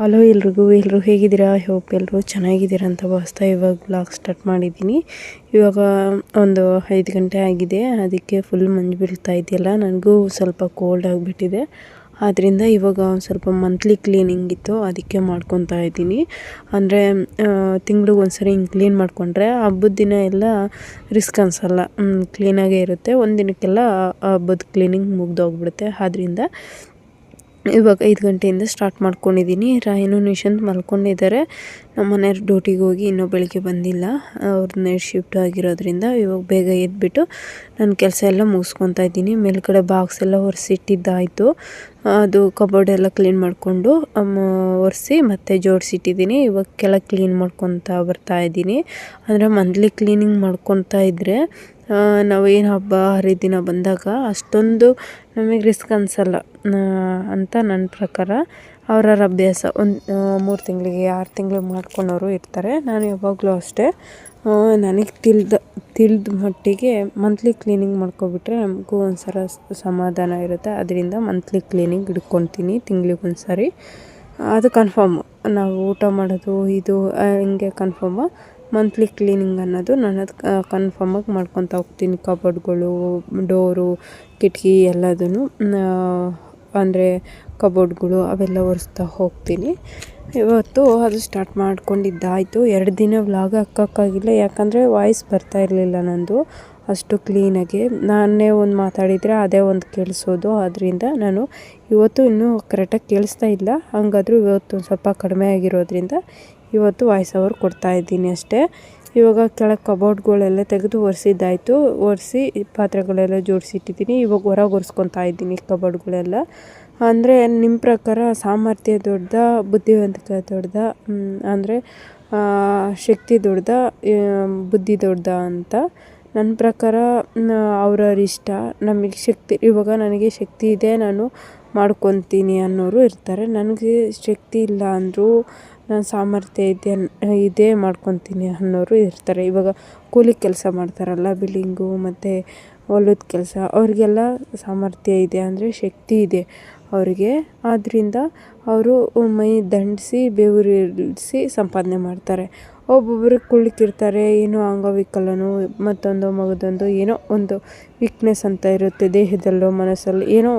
Hello ಎಲ್ರಿಗೂ ಎಲ್ಲರೂ ಹೇಗಿದ್ದೀರಾ? ಐ ಹೋಪ್ ಎಲ್ಲರೂ ಚೆನ್ನಾಗಿದ್ದೀರಾ ಅಂತ ಭಾವಿಸ್ತಾ ಇವಾಗ ಬ್ಲಾಗ್ ಸ್ಟಾರ್ಟ್ ಮಾಡಿದ್ದೀನಿ. ಇವಾಗ ಒಂದು ಐದು ಗಂಟೆ ಆಗಿದೆ, ಅದಕ್ಕೆ ಫುಲ್ ಮಂಜು ಬೀಳ್ತಾ ಇದೆಯಲ್ಲ, ನನಗೂ ಸ್ವಲ್ಪ ಕೋಲ್ಡ್ ಆಗಿಬಿಟ್ಟಿದೆ. ಆದ್ದರಿಂದ ಇವಾಗ ಒಂದು ಸ್ವಲ್ಪ ಮಂತ್ಲಿ ಕ್ಲೀನಿಂಗ್ ಇತ್ತು, ಅದಕ್ಕೆ ಮಾಡ್ಕೊತಾ ಇದ್ದೀನಿ. ಅಂದರೆ ತಿಂಗ್ಳಿಗೆ ಒಂದ್ಸರಿ ಹಿಂಗೆ ಕ್ಲೀನ್ ಮಾಡಿಕೊಂಡ್ರೆ ಹಬ್ಬದ ದಿನ ಎಲ್ಲ ರಿಸ್ಕ್ ಅನ್ಸಲ್ಲ. ಕ್ಲೀನಾಗೇ ಇರುತ್ತೆ. ಒಂದು ದಿನಕ್ಕೆಲ್ಲ ಹಬ್ಬದ ಕ್ಲೀನಿಂಗ್ ಮುಗ್ದೋಗ್ಬಿಡುತ್ತೆ. ಆದ್ದರಿಂದ ಇವಾಗ ಐದು ಗಂಟೆಯಿಂದ ಸ್ಟಾರ್ಟ್ ಮಾಡ್ಕೊಂಡಿದ್ದೀನಿ. ರಾಯನು ನಿಶಾಂತ್ ಮಲ್ಕೊಂಡಿದ್ದಾರೆ. ನಮ್ಮ ಮನೆಯವ್ರು ಡ್ಯೂಟಿಗೆ ಹೋಗಿ ಇನ್ನೂ ಬೆಳಿಗ್ಗೆ ಬಂದಿಲ್ಲ. ಅವ್ರ ನೈಟ್ ಶಿಫ್ಟ್ ಆಗಿರೋದ್ರಿಂದ ಇವಾಗ ಬೇಗ ಎದ್ಬಿಟ್ಟು ನನ್ನ ಕೆಲಸ ಎಲ್ಲ ಮುಗಿಸ್ಕೊತಾ ಇದ್ದೀನಿ. ಮೇಲ್ಗಡೆ ಬಾಕ್ಸ್ ಎಲ್ಲ ಒರೆಸಿಟ್ಟಿದ್ದಾಯಿತು ಅದು ಕಬೋರ್ಡ್ ಎಲ್ಲ ಕ್ಲೀನ್ ಮಾಡಿಕೊಂಡು ಒರೆಸಿ ಮತ್ತೆ ಜೋಡಿಸಿಟ್ಟಿದ್ದೀನಿ ಇವಾಗ ಕೆಳಗೆ ಕ್ಲೀನ್ ಮಾಡ್ಕೊತಾ ಬರ್ತಾ ಇದ್ದೀನಿ. ಅಂದರೆ ಮಂತ್ಲಿ ಕ್ಲೀನಿಂಗ್ ಮಾಡ್ಕೊತಾ ಇದ್ದರೆ ನಾವೇನು ಹಬ್ಬ, ಹರಿದಿನ ಬಂದಾಗ ಅಷ್ಟೊಂದು ನಮಗೆ ರಿಸ್ಕ್ ಅನ್ಸಲ್ಲ ಅಂತ ನನ್ನ ಪ್ರಕಾರ. ಅವ್ರವ್ರ ಅಭ್ಯಾಸ. ಒಂದು ಮೂರು ತಿಂಗಳಿಗೆ, ಆರು ತಿಂಗಳಿಗೆ ಮಾಡ್ಕೊಳೋರು ಇರ್ತಾರೆ. ನಾನು ಯಾವಾಗಲೂ ಅಷ್ಟೇ. ನನಗೆ ತಿಳಿದ ತಿಳಿದ ಮಟ್ಟಿಗೆ ಮಂತ್ಲಿ ಕ್ಲೀನಿಂಗ್ ಮಾಡ್ಕೊಬಿಟ್ರೆ ನಮಗೂ ಒಂಥರ ಸಮಾಧಾನ ಇರುತ್ತೆ. ಅದರಿಂದ ಮಂತ್ಲಿ ಕ್ಲೀನಿಂಗ್ ಹಿಡ್ಕೊತೀನಿ ತಿಂಗ್ಳಿಗೆ ಒಂದು ಅದು ಕನ್ಫರ್ಮ್ ನಾವು ಊಟ ಮಾಡೋದು, ಇದು ಹಿಂಗೆ ಕನ್ಫರ್ಮ್ ಮಂತ್ಲಿ ಕ್ಲೀನಿಂಗ್ ಅನ್ನೋದು ನಾನು ಅದು ಕನ್ಫರ್ಮಾಗಿ ಮಾಡ್ಕೊತಾ ಹೋಗ್ತೀನಿ. ಕಬೋರ್ಡ್ಗಳು ಡೋರು, ಕಿಟಕಿ ಎಲ್ಲದೂ ಅಂದರೆ ಕಬೋರ್ಡ್ಗಳು ಅವೆಲ್ಲ ಒರೆಸ್ತಾ ಹೋಗ್ತೀನಿ. ಇವತ್ತು ಅದು ಸ್ಟಾರ್ಟ್ ಮಾಡ್ಕೊಂಡಿದ್ದಾಯಿತು. ಎರಡು ದಿನ ವ್ಲಾಗ್ ಹಾಕೋಕ್ಕಾಗಿಲ್ಲ, ಯಾಕಂದರೆ ವಾಯ್ಸ್ ಬರ್ತಾ ಇರಲಿಲ್ಲ ನಂದು ಅಷ್ಟು ಕ್ಲೀನಾಗಿ ನಾನೇ ಒಂದು ಮಾತಾಡಿದರೆ ಅದೇ ಒಂದು ಕೇಳಿಸೋದು ಆದ್ದರಿಂದ ನಾನು ಇವತ್ತು ಇನ್ನೂ ಕರೆಕ್ಟಾಗಿ ಕೇಳಿಸ್ತಾ ಇಲ್ಲ. ಹಂಗಾದ್ರೂ ಇವತ್ತು ಸ್ವಲ್ಪ ಕಡಿಮೆ ಆಗಿರೋದ್ರಿಂದ ಇವತ್ತು ವಾಯ್ಸ್ ಓವರ್ ಕೊಡ್ತಾ ಇದ್ದೀನಿ ಅಷ್ಟೇ. ಇವಾಗ ಕೆಳಗೆ ಕಬೋರ್ಡ್ಗಳೆಲ್ಲ ತೆಗೆದು ಒರೆಸಿದ್ದಾಯಿತು. ಒರೆಸಿ ಪಾತ್ರೆಗಳೆಲ್ಲ ಜೋಡಿಸಿಟ್ಟಿದ್ದೀನಿ. ಇವಾಗ ಹೊರಗೆ ಒರೆಸ್ಕೊತಾ ಇದ್ದೀನಿ ಕಬೋರ್ಡ್ಗಳೆಲ್ಲ. ಅಂದರೆ ನಿಮ್ಮ ಪ್ರಕಾರ ಸಾಮರ್ಥ್ಯ ದೊಡ್ಡ ಬುದ್ಧಿವಂತಿಕೆ ದೊಡ್ಡದ ಅಂದರೆ ಶಕ್ತಿ ದೊಡ್ಡದ ಬುದ್ಧಿ ದೊಡ್ಡದ ಅಂತ. ನನ್ನ ಪ್ರಕಾರ ಅವ್ರವ್ರ ಇಷ್ಟ. ನಮಗೆ ಶಕ್ತಿ, ಇವಾಗ ನನಗೆ ಶಕ್ತಿ ಇದೆ, ನಾನು ಮಾಡ್ಕೊತೀನಿ ಅನ್ನೋರು ಇರ್ತಾರೆ. ನನಗೆ ಶಕ್ತಿ ಇಲ್ಲ ಅಂದರೂ ನಾನು ಸಾಮರ್ಥ್ಯ ಇದೆ, ಇದೇ ಮಾಡ್ಕೊತೀನಿ ಅನ್ನೋರು ಇರ್ತಾರೆ. ಇವಾಗ ಕೂಲಿ ಕೆಲಸ ಮಾಡ್ತಾರಲ್ಲ, ಬಿಲ್ಡಿಂಗು, ಮತ್ತು ಹೊಲದ ಕೆಲಸ. ಅವರಿಗೆಲ್ಲ ಸಾಮರ್ಥ್ಯ ಇದೆ ಅಂದರೆ ಶಕ್ತಿ ಇದೆ ಅವರಿಗೆ. ಆದ್ದರಿಂದ ಅವರು ಮೈ ದಂಡಿಸಿ ಬೆವರಿಳಿಸಿ ಸಂಪಾದನೆ ಮಾಡ್ತಾರೆ. ಒಬ್ಬೊಬ್ಬರು ಕುಳಿತಿರ್ತಾರೆ, ಏನೋ ಅಂಗವಿಕಲನೋ, ಮತ್ತೊಂದು ಮಗದೊಂದು, ಏನೋ ಒಂದು ವೀಕ್ನೆಸ್ ಅಂತ ಇರುತ್ತೆ ದೇಹದಲ್ಲೋ, ಮನಸ್ಸಲ್ಲಿ, ಏನೋ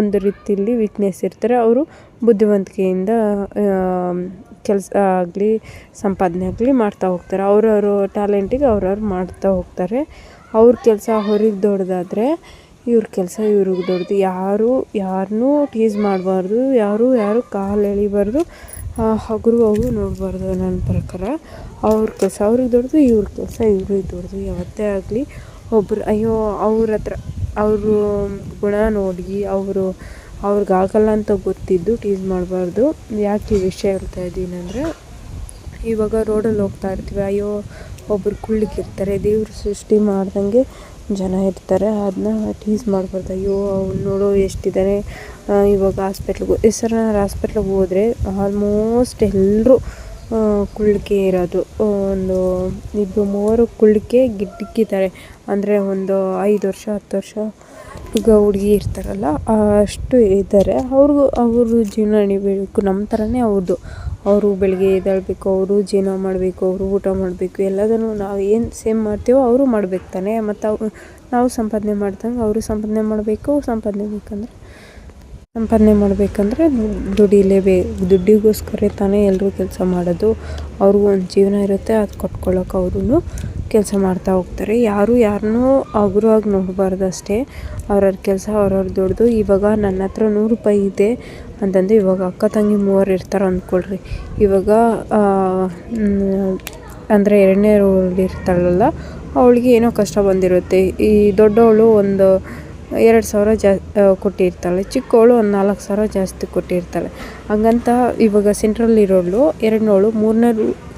ಒಂದು ರೀತಿಯಲ್ಲಿ ವೀಕ್ನೆಸ್ ಇರ್ತಾರೆ. ಅವರು ಬುದ್ಧಿವಂತಿಕೆಯಿಂದ ಕೆಲಸ ಆಗಲಿ, ಸಂಪಾದನೆ ಆಗಲಿ ಮಾಡ್ತಾ ಹೋಗ್ತಾರೆ. ಅವ್ರವ್ರ ಟ್ಯಾಲೆಂಟಿಗೆ ಅವ್ರವ್ರು ಮಾಡ್ತಾ ಹೋಗ್ತಾರೆ. ಅವ್ರ ಕೆಲಸ ಅವ್ರಿಗೆ ದೊಡ್ಡದಾದ್ರೆ ಇವ್ರ ಕೆಲಸ ಇವ್ರಿಗೆ ದೊಡ್ಡದು ಯಾರು ಯಾರನ್ನೂ ಟೀಸ್ ಮಾಡಬಾರ್ದು, ಯಾರು ಯಾರು ಕಾಲು ಎಳಿಬಾರ್ದು. ಹಗುರವಾಗೂ ನೋಡಬಾರ್ದು ನನ್ನ ಪ್ರಕಾರ. ಅವ್ರ ಕೆಲಸ ಅವ್ರಿಗೆ ದೊಡ್ಡದು ಇವ್ರ ಕೆಲಸ ಇವ್ರಿಗೆ ದೊಡ್ಡದು ಯಾವತ್ತೇ ಆಗಲಿ ಒಬ್ರು, ಅಯ್ಯೋ, ಅವ್ರ ಹತ್ರ ಅವರು ಗುಣ ನೋಡಿ ಅವರು ಅವ್ರಿಗಾಗಲ್ಲ ಅಂತ ಗೊತ್ತಿದ್ದು ಟೀಸ್ ಮಾಡಬಾರ್ದು. ಯಾಕೆ ಈ ವಿಷಯ ಹೇಳ್ತಾ ಇದ್ದೀನಿ ಇವಾಗ ರೋಡಲ್ಲಿ ಹೋಗ್ತಾ ಇರ್ತೀವಿ. ಅಯ್ಯೋ ಒಬ್ಬರು ಕುಳ್ಳಿಕಿರ್ತಾರೆ ದೇವ್ರು ಸೃಷ್ಟಿ ಮಾಡ್ದಂಗೆ ಜನ ಇರ್ತಾರೆ. ಅದನ್ನ ಟೀಸ್ ಮಾಡಬಾರ್ದು. ಅಯ್ಯೋ, ಅವ್ನು ನೋಡು ಎಷ್ಟಿದ್ದಾನೆ ಇವಾಗ ಹಾಸ್ಪಿಟ್ಲಿಗೆ ನಾನು ಹಾಸ್ಪಿಟ್ಲಿಗೆ ಹೋದರೆ ಆಲ್ಮೋಸ್ಟ್ ಎಲ್ಲರೂ ಕುಳ್ಳಿಕೆ ಇರೋದು. ಒಂದು ಇಬ್ಬರು ಮೂವರು ಕುಳ್ಳಿಕೆ ಗಿಡ್ಡಿಕ್ಕಿದ್ದಾರೆ ಅಂದರೆ ಒಂದು ಐದು ವರ್ಷ, ಹತ್ತು ವರ್ಷ ಈಗ ಹುಡುಗಿ ಇರ್ತಾರಲ್ಲ, ಅಷ್ಟು ಇದ್ದಾರೆ. ಅವ್ರಿಗೂ, ಅವರು ಜೀವನ ನಡಿಬೇಕು. ನಮ್ಮ ಥರನೇ ಅವ್ರದ್ದು ಅವರು ಬೆಳಗ್ಗೆ ಎದ್ದೇಳ್ಬೇಕು, ಅವರು ಜೀವನ ಮಾಡಬೇಕು, ಅವರು ಊಟ ಮಾಡಬೇಕು, ಎಲ್ಲದನ್ನು ನಾವು ಏನು ಸೇಮ್ ಮಾಡ್ತೀವೋ ಅವರು ಮಾಡ್ಬೇಕು ತಾನೇ. ಮತ್ತು ಅವು ನಾವು ಸಂಪಾದನೆ ಮಾಡ್ದಂಗೆ ಅವರು ಸಂಪಾದನೆ ಮಾಡಬೇಕು, ಸಂಪಾದನೆ ಬೇಕಂದ್ರೆ ಸಂಪಾದನೆ ಮಾಡಬೇಕಂದ್ರೆ ದುಡಿಲೇಬೇಕು ದುಡ್ಡಿಗೋಸ್ಕರ ತಾನೇ ಎಲ್ಲರೂ ಕೆಲಸ ಮಾಡೋದು. ಅವ್ರಿಗೂ ಒಂದು ಜೀವನ ಇರುತ್ತೆ, ಅದು ಕೊಟ್ಕೊಳ್ಳೋಕೆ ಅವ್ರೂ ಕೆಲಸ ಮಾಡ್ತಾ ಹೋಗ್ತಾರೆ. ಯಾರು ಯಾರನ್ನೂ ಹಗುರವಾಗಿ ನೋಡಬಾರ್ದು ಅಷ್ಟೇ ಅವ್ರವ್ರ ಕೆಲಸ ಅವ್ರವ್ರ ದೊಡ್ಡದು ಇವಾಗ ನನ್ನ ಹತ್ರ ನೂರು ರೂಪಾಯಿ ಇದೆ ಅಂತಂದರೆ ಇವಾಗ ಅಕ್ಕ ತಂಗಿ ಮೂವರು ಇರ್ತಾರೆ ಅಂದ್ಕೊಳ್ರಿ ಇವಾಗ ಅಂದರೆ ಎರಡನೇ ಇರ್ತಾಳಲ್ಲ ಅವಳಿಗೆ ಏನೋ ಕಷ್ಟ ಬಂದಿರುತ್ತೆ. ಈ ದೊಡ್ಡವಳು ಒಂದು ಎರಡು ಸಾವಿರ ಜಾ ಕೊಟ್ಟಿರ್ತಾಳೆ. ಚಿಕ್ಕವಳು ಒಂದು ನಾಲ್ಕು ಸಾವಿರ ಜಾಸ್ತಿ ಕೊಟ್ಟಿರ್ತಾಳೆ. ಹಂಗಂತ ಇವಾಗ ಸೆಂಟ್ರಲ್ಲಿರೋಳು ಎರಡನೇವಳು ಮೂರನೇ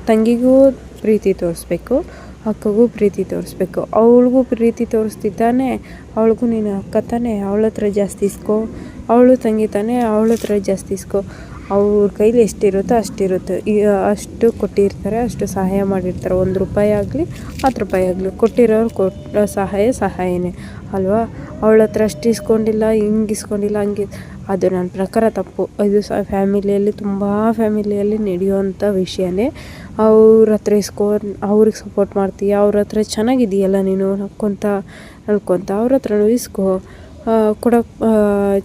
ತಂಗಿಗೂ ಪ್ರೀತಿ ತೋರಿಸ್ಬೇಕು, ಅಕ್ಕಗೂ ಪ್ರೀತಿ ತೋರಿಸ್ಬೇಕು. ಅವಳಿಗೂ ಪ್ರೀತಿ ತೋರಿಸ್ತಿದ್ದಾನೆ, ಅವಳಿಗೂ ನೀನು ಅಕ್ಕ ತಾನೆ, ಅವಳ ಹತ್ರ ಜಾಸ್ತಿ ಇಸ್ಕೋ. ಅವಳು ತಂಗಿ ತಾನೆ, ಅವಳ ಹತ್ರ ಜಾಸ್ತಿ ಇಸ್ಕೋ. ಅವ್ರ ಕೈಲಿ ಎಷ್ಟಿರುತ್ತೋ ಅಷ್ಟಿರುತ್ತೆ. ಈ, ಅಷ್ಟು ಕೊಟ್ಟಿರ್ತಾರೆ, ಅಷ್ಟು ಸಹಾಯ ಮಾಡಿರ್ತಾರೆ. ಒಂದು ರೂಪಾಯಿ ಆಗಲಿ, ಹತ್ತು ರೂಪಾಯಿ ಆಗಲಿ, ಕೊಟ್ಟಿರೋರು ಕೊಟ್ಟ ಸಹಾಯ ಸಹಾಯನೇ, ಅಲ್ವಾ? ಅವಳ ಹತ್ರ ಅಷ್ಟು ಇಸ್ಕೊಂಡಿಲ್ಲ, ಹಿಂಗೆ ಇಸ್ಕೊಂಡಿಲ್ಲ, ಹಂಗೆ ಅದು ನನ್ನ ಪ್ರಕಾರ ತಪ್ಪು. ಇದು ಸಹ ಫ್ಯಾಮಿಲಿಯಲ್ಲಿ ತುಂಬ ಫ್ಯಾಮಿಲಿಯಲ್ಲಿ ನಡೆಯುವಂಥ ವಿಷಯನೇ. ಅವ್ರ ಹತ್ರ ಇಸ್ಕೊ ಅವ್ರಿಗೆ ಸಪೋರ್ಟ್ ಮಾಡ್ತೀಯ, ಅವ್ರ ಹತ್ರ ಚೆನ್ನಾಗಿದೆಯಲ್ಲ ನೀನು ನಕ್ಕೊಂತ, ನಲ್ಕೊತ, ಅವ್ರ ಹತ್ರನೂ ಇಸ್ಕೋ. ಕೂಡ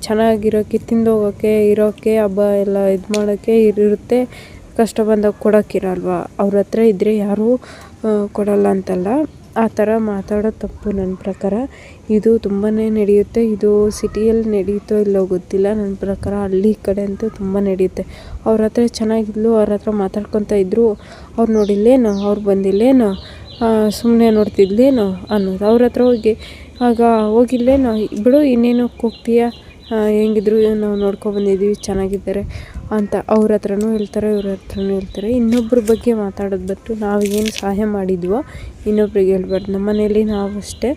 ಚೆನ್ನಾಗಿರೋಕ್ಕೆ ತಿಂದೋಗೋಕ್ಕೆ ಇರೋಕ್ಕೆ ಹಬ್ಬ ಎಲ್ಲ ಇದು ಮಾಡೋಕ್ಕೆ ಇರುತ್ತೆ. ಕಷ್ಟ ಬಂದಾಗ ಕೊಡೋಕ್ಕಿರಲ್ವ ಅವ್ರ ಹತ್ರ ಇದ್ದರೆ ಯಾರೂ ಕೊಡಲ್ಲ ಅಂತಲ್ಲ. ಆ ಥರ ಮಾತಾಡೋದು ತಪ್ಪು ನನ್ನ ಪ್ರಕಾರ. ಇದು ತುಂಬಾ ನಡೆಯುತ್ತೆ. ಇದು ಸಿಟಿಯಲ್ಲಿ ನಡೆಯುತ್ತೋ ಇಲ್ಲೋ ಗೊತ್ತಿಲ್ಲ. ನನ್ನ ಪ್ರಕಾರ ಹಳ್ಳಿ ಕಡೆ ಅಂತೂ ತುಂಬ ನಡೆಯುತ್ತೆ. ಅವ್ರ ಹತ್ರ ಚೆನ್ನಾಗಿದ್ಲು, ಅವ್ರ ಹತ್ರ ಮಾತಾಡ್ಕೊತ ಇದ್ದರು ಅವ್ರು ನೋಡಿಲ್ಲೇನು, ಅವ್ರು ಬಂದಿಲ್ಲೇನು ಸುಮ್ಮನೆ ನೋಡ್ತಿದ್ಲೇನು ಅನ್ನೋದು. ಅವ್ರ ಹತ್ರ ಹೋಗಿ, ಆಗ ಹೋಗಿಲ್ಲೇನು, ಬಿಡು ಇನ್ನೇನಕ್ಕೆ ಹೋಗ್ತೀಯ? ಹೆಂಗಿದ್ರು ನಾವು ನೋಡ್ಕೊಬಂದಿದ್ದೀವಿ ಚೆನ್ನಾಗಿದ್ದಾರೆ ಅಂತ ಅವ್ರ ಹತ್ರನೂ ಹೇಳ್ತಾರೆ, ಇವ್ರ ಹತ್ರನೂ ಹೇಳ್ತಾರೆ. ಇನ್ನೊಬ್ಬರ ಬಗ್ಗೆ ಮಾತಾಡೋದು ಬಿಟ್ಟು ನಾವು ಏನು ಸಹಾಯ ಮಾಡಿದ್ವೋ ಇನ್ನೊಬ್ರಿಗೆ ಹೇಳ್ಬಾರ್ದು. ನಮ್ಮ ಮನೇಲಿ ನಾವು ಅಷ್ಟೇ.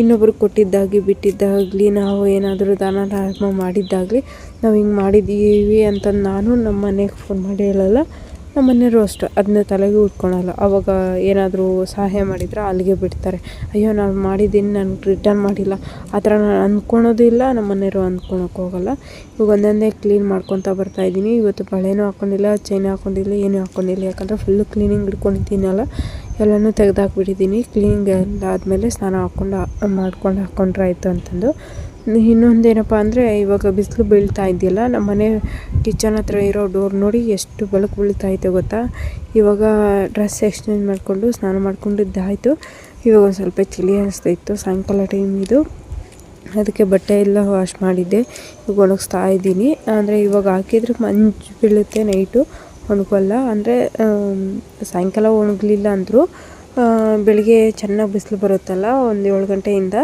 ಇನ್ನೊಬ್ರಿಗೆ ಕೊಟ್ಟಿದ್ದಾಗಲಿ, ಬಿಟ್ಟಿದ್ದಾಗಲಿ, ನಾವು ಏನಾದರೂ ದಾನ ಧರ್ಮ ಮಾಡಿದ್ದಾಗಲಿ ನಾವು ಹಿಂಗೆ ಮಾಡಿದ್ದೀವಿ ಅಂತಂದು ನಾನು ನಮ್ಮ ಮನೆಗೆ ಫೋನ್ ಮಾಡಿ ಹೇಳಲ್ಲ. ನಮ್ಮ ಮನೆಯವರು ಅಷ್ಟು ಅದನ್ನ ತಲೆಗೆ ಉಟ್ಕೊಳಲ್ಲ. ಅವಾಗ ಏನಾದರೂ ಸಹಾಯ ಮಾಡಿದ್ರೆ ಅಲ್ಲಿಗೆ ಬಿಡ್ತಾರೆ. ಅಯ್ಯೋ, ನಾನು ಮಾಡಿದ್ದೀನಿ ನನಗೆ ರಿಟರ್ನ್ ಮಾಡಿಲ್ಲ. ಆ ಥರ ನಾನು ಅಂದ್ಕೊಳೋದು ಇಲ್ಲ ನಮ್ಮ ಮನೆಯವರು ಅಂದ್ಕೊಳಕ್ಕೆ ಹೋಗಲ್ಲ. ಇವಾಗ ಒಂದೊಂದೇ ಕ್ಲೀನ್ ಮಾಡ್ಕೊತಾ ಬರ್ತಾಯಿದ್ದೀನಿ ಇವತ್ತು ಬಳೆನೂ ಹಾಕ್ಕೊಂಡಿಲ್ಲ ಚೈನ್ ಹಾಕ್ಕೊಂಡಿಲ್ಲ ಏನೂ ಹಾಕ್ಕೊಂಡಿಲ್ಲ ಯಾಕಂದರೆ ಫುಲ್ಲು ಕ್ಲೀನಿಂಗ್ ಹಿಡ್ಕೊಂಡಿದ್ದೀನಲ್ಲ. ಎಲ್ಲನೂ ತೆಗೆದಾಕ್ಬಿಟ್ಟಿದ್ದೀನಿ. ಕ್ಲೀನಿಂಗ್ ಎಲ್ಲ ಆದಮೇಲೆ ಸ್ನಾನ ಹಾಕ್ಕೊಂಡು ಮಾಡ್ಕೊಂಡು ಹಾಕ್ಕೊಂಡ್ರೆ ಆಯಿತು ಅಂತಂದು. ಇನ್ನೊಂದೇನಪ್ಪ ಅಂದರೆ, ಇವಾಗ ಬಿಸಿಲು ಬೀಳ್ತಾ ಇದೆಯಲ್ಲ, ನಮ್ಮ ಮನೆ ಕಿಚನ್ ಹತ್ರ ಇರೋ ಡೋರ್ ನೋಡಿ ಎಷ್ಟು ಬೆಳಕು ಬೀಳ್ತೈತೆ ಗೊತ್ತಾ? ಇವಾಗ ಡ್ರೆಸ್ ಎಕ್ಸ್ಚೇಂಜ್ ಮಾಡಿಕೊಂಡು ಸ್ನಾನ ಮಾಡ್ಕೊಂಡಿದ್ದಾಯಿತು. ಇವಾಗ ಒಂದು ಸ್ವಲ್ಪ ಚಳಿ ಅನಿಸ್ತಾ ಇತ್ತು, ಸಾಯಂಕಾಲ ಟೈಮ್ ಇದು. ಅದಕ್ಕೆ ಬಟ್ಟೆ ಎಲ್ಲ ವಾಶ್ ಮಾಡಿದ್ದೆ. ಇವಾಗ ಒಣಗಿಸ್ತಾ ಇದ್ದೀನಿ. ಅಂದರೆ ಇವಾಗ ಹಾಕಿದ್ರೆ ಮಂಜು ಬೀಳುತ್ತೆ ನೈಟು ಒಣಗಲ್ಲ. ಅಂದರೆ ಸಾಯಂಕಾಲ ಒಣಗಲಿಲ್ಲ ಅಂದರೂ ಬೆಳಿಗ್ಗೆ ಚೆನ್ನಾಗಿ ಬಿಸಿಲು ಬರುತ್ತಲ್ಲ, ಒಂದು ಏಳು ಗಂಟೆಯಿಂದ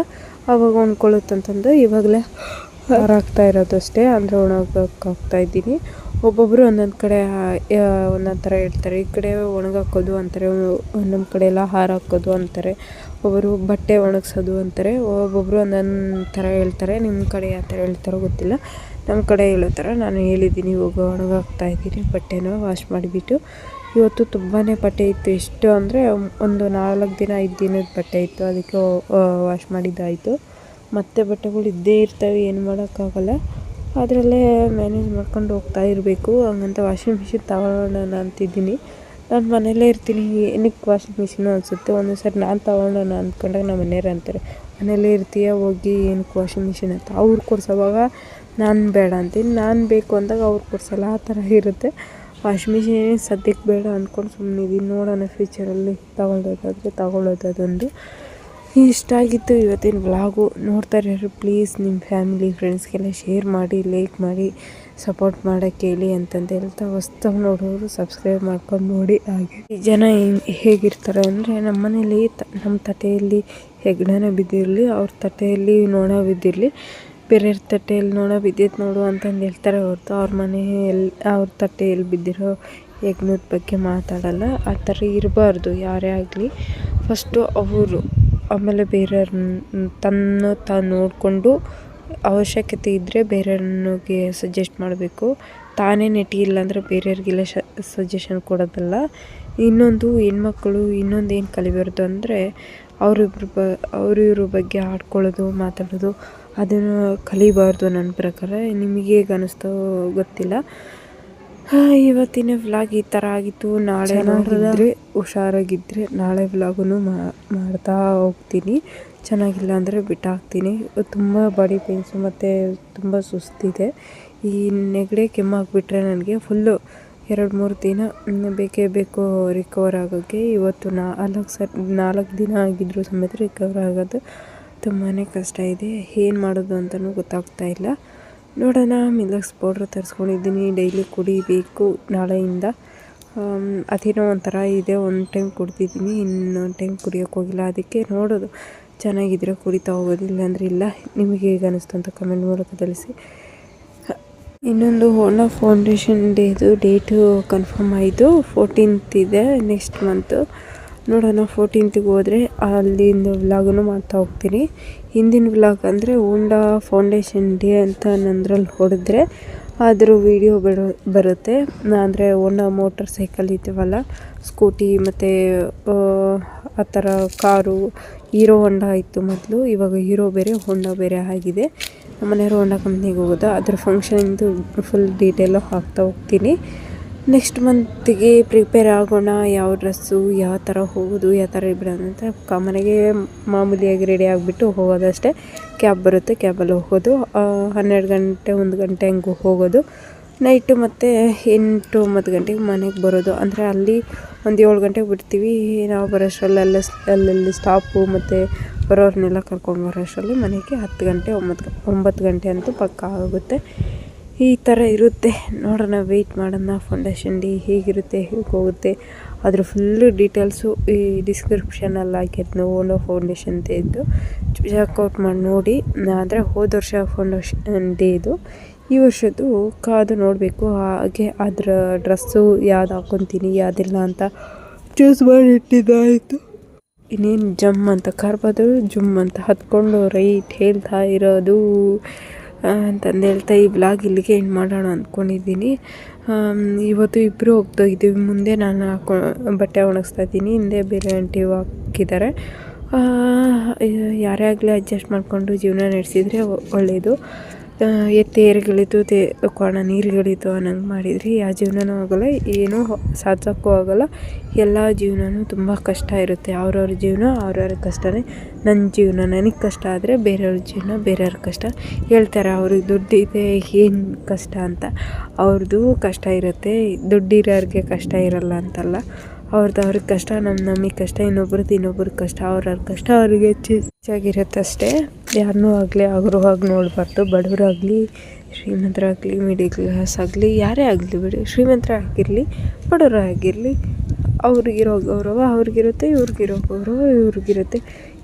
ಆವಾಗ ಒಣ್ಕೊಳ್ಳುತ್ತಂತಂದು ಇವಾಗಲೇ ಹಾರಾಕ್ತಾ ಇರೋದು ಅಷ್ಟೇ, ಅಂದರೆ ಒಣಗಕ್ಕೆ ಇದ್ದೀನಿ. ಒಬ್ಬೊಬ್ಬರು ಒಂದೊಂದು ಕಡೆ ಒಂದೊಂದು ಥರ ಹೇಳ್ತಾರೆ, ಈ ಕಡೆ ಒಣಗಾಕೋದು ಅಂತಾರೆ ನಮ್ಮ ಕಡೆ ಎಲ್ಲ ಹಾರಾಕೋದು ಅಂತಾರೆ, ಒಬ್ಬರು ಬಟ್ಟೆ ಒಣಗಿಸೋದು ಅಂತಾರೆ ಒಬ್ಬೊಬ್ಬರು ಒಂದೊಂದು ಥರ ಹೇಳ್ತಾರೆ ನಿಮ್ಮ ಕಡೆ ಯಾವ ಥರ ಹೇಳ್ತಾರೋ ಗೊತ್ತಿಲ್ಲ. ನಮ್ಮ ಕಡೆ ಹೇಳೋ ಥರ ನಾನು ಹೇಳಿದ್ದೀನಿ, ಇವಾಗ ಒಣಗಾಕ್ತಾ ಇದ್ದೀನಿ, ಬಟ್ಟೆನ ವಾಶ್ ಮಾಡಿಬಿಟ್ಟು. ಇವತ್ತು ತುಂಬಾ ಬಟ್ಟೆ ಇತ್ತು. ಎಷ್ಟು ಅಂದರೆ ಒಂದು ನಾಲ್ಕು ದಿನ, ಐದು ದಿನದ ಬಟ್ಟೆ ಇತ್ತು. ಅದಕ್ಕೆ ವಾಶ್ ಮಾಡಿದ್ದಾಯಿತು. ಮತ್ತೆ ಬಟ್ಟೆಗಳು ಇದ್ದೇ ಇರ್ತವೆ, ಏನು ಮಾಡೋಕ್ಕಾಗಲ್ಲ. ಅದರಲ್ಲೇ ಮ್ಯಾನೇಜ್ ಮಾಡ್ಕೊಂಡು ಹೋಗ್ತಾ ಇರಬೇಕು. ಹಂಗಂತ ವಾಷಿಂಗ್ ಮಿಷಿನ್ ತಗೊಳ್ಳೋಣ ಅಂತಿದ್ದೀನಿ. ನಾನು ಮನೆಯಲ್ಲೇ ಇರ್ತೀನಿ. ಏನಕ್ಕೆ ವಾಷಿಂಗ್ ಮಿಷಿನ್ ಅನಿಸುತ್ತೆ? ಒಂದೊಂದು ಸರಿ ನಾನು ತಗೊಳ್ಳೋಣ ಅಂದ್ಕೊಂಡಾಗ ನಮ್ಮ ಮನೆಯವ್ರು ಅಂತಾರೆ, ಮನೆಯಲ್ಲೇ ಇರ್ತೀಯ? ಹೋಗಿ ಏನಕ್ಕೆ ವಾಷಿಂಗ್ ಮಿಷಿನ್ ಅಂತ. ಅವ್ರು ಕೊಡ್ಸೋವಾಗ ನಾನು ಬೇಡ ಅಂತೀನಿ. ನಾನು ಬೇಕು ಅಂದಾಗ ಅವ್ರು ಕೊಡ್ಸಲ್ಲ. ಆ ಥರ ಇರುತ್ತೆ. ವಾಷಿಂಗ್ ಮಿಷಿನ್ ಸದ್ಯಕ್ಕೆ ಬೇಡ ಅಂದ್ಕೊಂಡು ಸುಮ್ಮನಿದ್ದೀನಿ ನೋಡೋಣ ಫ್ಯೂಚರಲ್ಲಿ ತಗೊಳ್ಳೋದಾದರೆ ತಗೊಳ್ಳೋದು ಅದೊಂದು ಇಷ್ಟ ಆಗಿತ್ತು ಇವತ್ತಿನ ವ್ಲಾಗು ನೋಡ್ತಾ ಇರೋರು ಪ್ಲೀಸ್ ನಿಮ್ಮ ಫ್ಯಾಮಿಲಿ ಫ್ರೆಂಡ್ಸ್ಗೆಲ್ಲ ಶೇರ್ ಮಾಡಿ ಲೈಕ್ ಮಾಡಿ ಸಪೋರ್ಟ್ ಮಾಡೋಕ್ಕೆ ಹೇಳಿ ಅಂತಂದು ಹೇಳ್ತಾ ಹೊಸ್ದಾಗಿ ನೋಡೋರು ಸಬ್ಸ್ಕ್ರೈಬ್ ಮಾಡ್ಕೊಂಡು ನೋಡಿ ಹಾಗೆ. ಈ ಜನ ಹೇಗಿರ್ತಾರೆ ಅಂದರೆ ನಮ್ಮ ಮನೇಲಿ ತ, ನಮ್ಮ ತಟೆಯಲ್ಲಿ ಹೆಗ್ಣನೇ ಬಿದ್ದಿರಲಿ, ಅವ್ರ ತಟೆಯಲ್ಲಿ ನೋಣ ಬಿದ್ದಿರಲಿ. ಬೇರೆಯವ್ರ ತಟ್ಟೆಯಲ್ಲಿ ನೋಡೋ ಬಿದ್ದಿದ್ದು ನೋಡು ಅಂತಂದು ಹೇಳ್ತಾರೆ ಹೊರತು ಅವ್ರ ಮನೆ ಎಲ್ಲಿ ಅವ್ರ ತಟ್ಟೆಯಲ್ಲಿ ಬಿದ್ದಿರೋ ಯಜ್ಞದ ಬಗ್ಗೆ ಮಾತಾಡಲ್ಲ. ಆ ಥರ ಇರಬಾರ್ದು, ಯಾರೇ ಆಗಲಿ. ಫಸ್ಟು ಅವರು ಆಮೇಲೆ ಬೇರೆಯವ್ರನ್ನ ತನ್ನ ತಾನು ನೋಡಿಕೊಂಡು ಅವಶ್ಯಕತೆ ಇದ್ದರೆ ಬೇರೆಯವ್ರಿಗೆ ಸಜೆಸ್ಟ್ ಮಾಡಬೇಕು. ತಾನೇ ನೆಟಿ ಇಲ್ಲಾಂದರೆ ಬೇರೆಯವ್ರಿಗೆಲ್ಲ ಶ ಸಜೆಷನ್ ಕೊಡೋದಲ್ಲ. ಇನ್ನೊಂದು ಹೆಣ್ಮಕ್ಳು ಇನ್ನೊಂದು ಏನು ಕಲಿಬಾರ್ದು ಅಂದರೆ ಅವರಿಬ್ರ ಬ, ಅವರಿವ್ರ ಬಗ್ಗೆ ಆಡ್ಕೊಳ್ಳೋದು, ಮಾತಾಡೋದು. ಅದನ್ನು ಕಲಿಬಾರ್ದು ನನ್ನ ಪ್ರಕಾರ. ನಿಮಗೆ ಹೇಗೆ ಅನ್ನಿಸ್ತೋ ಗೊತ್ತಿಲ್ಲ. ಇವತ್ತಿನ ವ್ಲಾಗ್ ಈ ಥರ ಆಗಿತ್ತು. ನಾಳೆ ನೋಡಿದ್ರೆ ಹುಷಾರಾಗಿದ್ದರೆ ನಾಳೆ ವ್ಲಾಗೂ ಮಾಡ್ತಾ ಹೋಗ್ತೀನಿ. ಚೆನ್ನಾಗಿಲ್ಲ ಅಂದರೆ ಬಿಟ್ಟಾಕ್ತೀನಿ. ತುಂಬ ಬಾಡಿ ಪೇನ್ಸು ಮತ್ತು ತುಂಬ ಸುಸ್ತಿದೆ. ಈ ನೆಗಡಿ ಕೆಮ್ಮಾಕ್ಬಿಟ್ರೆ ನನಗೆ ಫುಲ್ಲು ಎರಡು ಮೂರು ದಿನ ಬೇಕೇ ಬೇಕು ರಿಕವರ್ ಆಗೋಕ್ಕೆ ಇವತ್ತು ನಾಲ್ಕು ಸರ್ ನಾಲ್ಕು ದಿನ ಆಗಿದ್ದರೂ ಸಮೇತ ರಿಕವರ್ ಆಗೋದು. ತುಂಬಾ ಕಷ್ಟ ಇದೆ. ಏನು ಮಾಡೋದು ಅಂತಲೂ ಗೊತ್ತಾಗ್ತಾ ಇಲ್ಲ. ನೋಡೋಣ, ಮಿಲಕ್ಸ್ ಪೌಡ್ರ್ ತರಿಸ್ಕೊಂಡಿದ್ದೀನಿ. ಡೈಲಿ ಕುಡಿಬೇಕು ನಾಳೆಯಿಂದ. ಅದೇನೋ ಒಂಥರ ಇದೆ. ಒಂದು ಟೈಮ್ ಕುಡ್ದಿದ್ದೀನಿ, ಇನ್ನೊಂದು ಟೈಮ್ ಕುಡಿಯೋಕೆ ಹೋಗಿಲ್ಲ. ಅದಕ್ಕೆ ನೋಡೋದು. ಚೆನ್ನಾಗಿದ್ರೆ ಕುಡಿತಾ ಹೋಗೋದು, ಇಲ್ಲಾಂದರೆ ಇಲ್ಲ. ನಿಮಗೆ ಹೇಗೆ ಅನ್ನಿಸ್ತು ಅಂತ ಕಮೆಂಟ್ ಮೂಲಕ ತಿಳಿಸಿ. ಇನ್ನೊಂದು ಓಲಾ ಫೌಂಡೇಶನ್ ಡೇದು ಡೇಟು ಕನ್ಫರ್ಮ್ ಆಯಿತು. ಫೋರ್ಟೀನ್ತ್ ಇದೆ ನೆಕ್ಸ್ಟ್ ಮಂತು ನೋಡೋಣ ಫೋರ್ಟೀನ್ತಿಗೆ ಹೋದರೆ ಅಲ್ಲಿಂದ ವ್ಲಾಗನ್ನು ಮಾಡ್ತಾ ಹೋಗ್ತೀನಿ. ಹಿಂದಿನ ವ್ಲಾಗ್ ಅಂದರೆ ಹೋಂಡಾ ಫೌಂಡೇಶನ್ ಡೇ ಅಂತ ನಂದ್ರಲ್ಲಿ ಹೊಡೆದ್ರೆ ಅದ್ರ ವೀಡಿಯೋ ಬಿಡೋ ಬರುತ್ತೆ. ಅಂದರೆ ಹೋಂಡಾ ಮೋಟರ್ ಸೈಕಲ್ ಇದ್ದೀವಲ್ಲ ಸ್ಕೂಟಿ ಮತ್ತು, ಆ ಥರ ಕಾರು ಹೀರೋ ಹೊಂಡ ಇತ್ತು ಮೊದಲು. ಇವಾಗ ಹೀರೋ ಬೇರೆ ಹೊಂಡ ಬೇರೆ ಆಗಿದೆ. ಮನೆಯವರು ಹೋಂಡಾ ಕಂಪ್ನಿಗೆ ಹೋಗೋದು. ಅದ್ರ ಫಂಕ್ಷನ್ದು ಫುಲ್ ಡೀಟೇಲು ಹಾಕ್ತಾ ಹೋಗ್ತೀನಿ. ನೆಕ್ಸ್ಟ್ ಮಂತಿಗೆ ಪ್ರಿಪೇರ್ ಆಗೋಣ, ಯಾವ ಡ್ರೆಸ್ಸು ಯಾವ ಥರ ಹೋಗೋದು, ಯಾವ ಥರ ಬಿಡೋದು ಅಂತ ಕಾಮನಾಗಿ ಮನೆಗೆ ಮಾಮೂಲಿಯಾಗಿ ರೆಡಿ ಆಗಿಬಿಟ್ಟು ಹೋಗೋದಷ್ಟೇ. ಕ್ಯಾಬ್ ಬರುತ್ತೆ ಕ್ಯಾಬಲ್ಲಿ ಹೋಗೋದು. ಹನ್ನೆರಡು ಗಂಟೆ, ಒಂದು ಗಂಟೆ ಹಂಗೆ ಹೋಗೋದು. ನೈಟು ಮತ್ತು ಎಂಟು ಒಂಬತ್ತು ಗಂಟೆಗೆ ಮನೆಗೆ ಬರೋದು. ಅಂದರೆ ಅಲ್ಲಿ ಒಂದು ಏಳು ಗಂಟೆಗೆ ಬಿಡ್ತೀವಿ. ನಾವು ಬರೋಷ್ಟರಲ್ಲಿ ಅಲ್ಲ ಅಲ್ಲಲ್ಲಿ ಸ್ಟಾಪು ಮತ್ತು ಬರೋರನ್ನೆಲ್ಲ ಕರ್ಕೊಂಡು ಬರೋಷ್ಟರಲ್ಲಿ ಮನೆಗೆ ಹತ್ತು ಗಂಟೆ, ಒಂಬತ್ತು ಒಂಬತ್ತು ಗಂಟೆ ಅಂತೂ ಪಕ್ಕ ಆಗುತ್ತೆ. ಈ ಥರ ಇರುತ್ತೆ. ನೋಡೋಣ ವೆಯ್ಟ್ ಮಾಡೋಣ ಫೌಂಡೇಶನ್ ಡೇ ಹೇಗಿರುತ್ತೆ, ಹೇಗೆ ಹೋಗುತ್ತೆ. ಅದ್ರ ಫುಲ್ಲು ಡೀಟೇಲ್ಸು ಈ ಡಿಸ್ಕ್ರಿಪ್ಷನಲ್ಲಿ ಹಾಕಿರ್ತೀನಿ. ಓನೋ ಫೌಂಡೇಶನ್ ಇದ್ದು ಚೆಕ್ಔಟ್ ಮಾಡಿ, ನೋಡಿ. ಅಂದರೆ ಹೋದ ವರ್ಷ ಫೌಂಡೇಶನ್ ಡೇ ಇದು ಈ ವರ್ಷದ್ದು ಕಾದು ನೋಡಬೇಕು. ಹಾಗೆ ಅದರ ಡ್ರೆಸ್ಸು ಯಾವ್ದು ಹಾಕ್ಕೊತೀನಿ ಯಾವುದಿಲ್ಲ ಅಂತ ಚೂಸ್ ಮಾಡಿ ಇಟ್ಟಿದ್ದಾಯಿತು ಇನ್ನೇನು ಜಮ್ ಅಂತ ಕರ್ಬೋದು, ಜುಮ್ ಅಂತ ಹತ್ಕೊಂಡು ರೈಟ್ ಹೇಳ್ತಾ ಇರೋದು. ಅಂತಂದು ಹೇಳ್ತಾ ಈ ಬ್ಲಾಗ್ ಇಲ್ಲಿಗೆ ಎಂಡ್ ಮಾಡೋಣ ಅಂದ್ಕೊಂಡಿದ್ದೀನಿ. ಇವತ್ತು ಇಬ್ಬರು ಹೋಗ್ತಾ ಇದ್ದೀವಿ. ಮುಂದೆ ನಾನು ಹಾಕೊ, ಬಟ್ಟೆ ಒಣಗಿಸ್ತಾ ಇದ್ದೀನಿ. ಹಿಂದೆ ಬೇರೆ ಆಂಟಿ ಹಾಕಿದ್ದಾರೆ. ಯಾರೇ ಆಗಲಿ ಅಡ್ಜಸ್ಟ್ ಮಾಡಿಕೊಂಡು ಜೀವನ ನಡೆಸಿದರೆ ಒಳ್ಳೆಯದು ಎತ್ತೇರುಗಳಿತು ತೇ, ಕೋಣ ನೀರುಗಳಿತು ಅನ್ನಂಗೆ ಮಾಡಿದರೆ. ಯಾವ ಜೀವನವೂ ಆಗೋಲ್ಲ, ಏನೂ ಸಾಧಿಸೋಕ್ಕೂ ಆಗೋಲ್ಲ. ಎಲ್ಲ ಜೀವನವೂ ತುಂಬ ಕಷ್ಟ ಇರುತ್ತೆ. ಅವ್ರವ್ರ ಜೀವನ, ಅವ್ರವ್ರ ಕಷ್ಟವೇ ನನ್ನ ಜೀವನ ನನಗೆ ಕಷ್ಟ ಆದರೆ ಬೇರೆಯವ್ರ ಜೀವನ ಬೇರೆಯವ್ರ ಕಷ್ಟ. ಹೇಳ್ತಾರೆ, ಅವ್ರಿಗೆ ದುಡ್ಡಿದೆ ಏನು ಕಷ್ಟ? ಅಂತ. ಅವ್ರದ್ದು ಕಷ್ಟ ಇರುತ್ತೆ. ದುಡ್ಡಿರೋರಿಗೆ ಕಷ್ಟ ಇರಲ್ಲ ಅಂತಲ್ಲ. ಅವ್ರದ್ದು ಅವ್ರಿಗೆ ಕಷ್ಟ ನಮ್ಮ ನಮಗೆ ಕಷ್ಟ ಇನ್ನೊಬ್ರದ್ದು ಇನ್ನೊಬ್ರ ಕಷ್ಟ ಅವ್ರವ್ರ ಕಷ್ಟ ಅವ್ರಿಗೆ ಹೆಚ್ಚು ಹೆಚ್ಚಾಗಿರುತ್ತೆ ಅಷ್ಟೇ. ಯಾರನ್ನೂ ಆಗಲಿ, ಅವರು ಹಾಗೆ ನೋಡಬಾರ್ದು. ಬಡವರಾಗಲಿ, ಶ್ರೀಮಂತರಾಗಲಿ ಮಿಡಿಲ್ ಕ್ಲಾಸ್ ಆಗಲಿ, ಯಾರೇ ಆಗಲಿ ಬಿಡಿ, ಶ್ರೀಮಂತ್ರು ಆಗಿರಲಿ, ಬಡವರು ಆಗಿರಲಿ, ಅವ್ರಿಗಿರೋ ಗೌರವ ಅವ್ರಿಗಿರುತ್ತೆ, ಇವ್ರಿಗಿರೋ ಗೌರವ ಇವ್ರಿಗಿರುತ್ತೆ.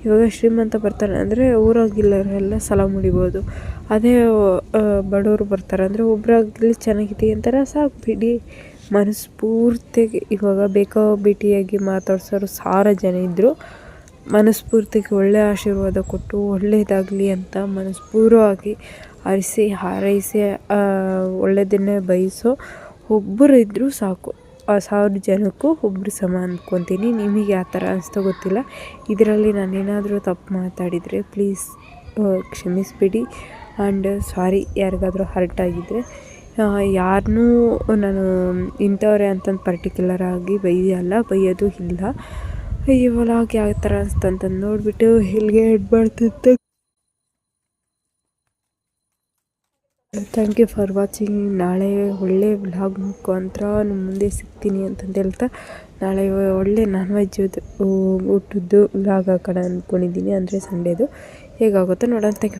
ಇವಾಗ ಶ್ರೀಮಂತ ಬರ್ತಾರೆ ಅಂದರೆ ಊರಾಗಿಲ್ಲವರೆಲ್ಲ ಸಲ ಮುಡಿಬೋದು. ಅದೇ ಬಡವರು ಬರ್ತಾರೆ ಅಂದರೆ ಒಬ್ಬರಾಗಲಿ ಚೆನ್ನಾಗಿದೆ ಅಂತಾರೆ, ಸಾಕು ಬಿಡಿ. ಮನಸ್ಫೂರ್ತಿಯಾಗಿ ಇವಾಗ ಬೇಕಾಬಿಟ್ಟಿಯಾಗಿ ಮಾತಾಡ್ಸೋರು ಸಾವಿರ ಜನ ಇದ್ದರು ಮನಸ್ಫೂರ್ತಿಗೆ ಒಳ್ಳೆಯ ಆಶೀರ್ವಾದ ಕೊಟ್ಟು ಒಳ್ಳೆಯದಾಗಲಿ ಅಂತ ಮನಸ್ಪೂರ್ವವಾಗಿ ಹರಿಸಿ ಹಾರೈಸಿ ಒಳ್ಳೆಯದನ್ನೇ ಬಯಸೋ ಒಬ್ಬರು ಇದ್ದರೂ ಸಾಕು. ಆ ಸಾವಿರ ಜನಕ್ಕೂ ಒಬ್ಬರು ಸಮ ಅಂದ್ಕೊತೀನಿ ನಿಮಗೆ ಆ ಥರ ಅನಿಸ್ತೋ ಗೊತ್ತಿಲ್ಲ. ಇದರಲ್ಲಿ ನಾನೇನಾದರೂ ತಪ್ಪು ಮಾತಾಡಿದರೆ ಪ್ಲೀಸ್ ಕ್ಷಮಿಸಿಬಿಡಿ. ಆ್ಯಂಡ್ ಸಾರಿ, ಯಾರಿಗಾದರೂ ಹರ್ಟ್ ಆಗಿದ್ದರೆ ಯಾರನ್ನೂ ನಾನು ಇಂಥವ್ರೆ ಅಂತಂದು ಪರ್ಟಿಕ್ಯುಲರ್ ಆಗಿ ಬೈಯಲ್ಲ, ಬೈಯೋದು ಇಲ್ಲ. ಈ ವ್ಲಾಗ್ ಯಾವ ಥರ ಅನಿಸ್ತಂತಂದು ನೋಡಿಬಿಟ್ಟು ಇಲ್ಲಿಗೆ ಹೆಡ್ ಥ್ಯಾಂಕ್ ಯು ಫಾರ್ ವಾಚಿಂಗ್ ನಾಳೆ ಒಳ್ಳೆ ವ್ಲಾಗ್ ಮುಖಾಂತರ ನಿಮ್ಮ ಮುಂದೆ ಸಿಗ್ತೀನಿ ಅಂತಂದು ಹೇಳ್ತಾ, ನಾಳೆ ಒಳ್ಳೆ ನಾನ್ ವೆಜ್ ಊಟದ್ದು ವ್ಲಾಗ್ ಹಾಕೋಣ ಅಂದ್ಕೊಂಡಿದ್ದೀನಿ ಅಂದರೆ ಸಂಡೇದು ಹೇಗಾಗುತ್ತೋ ನೋಡೋಣ. Thank you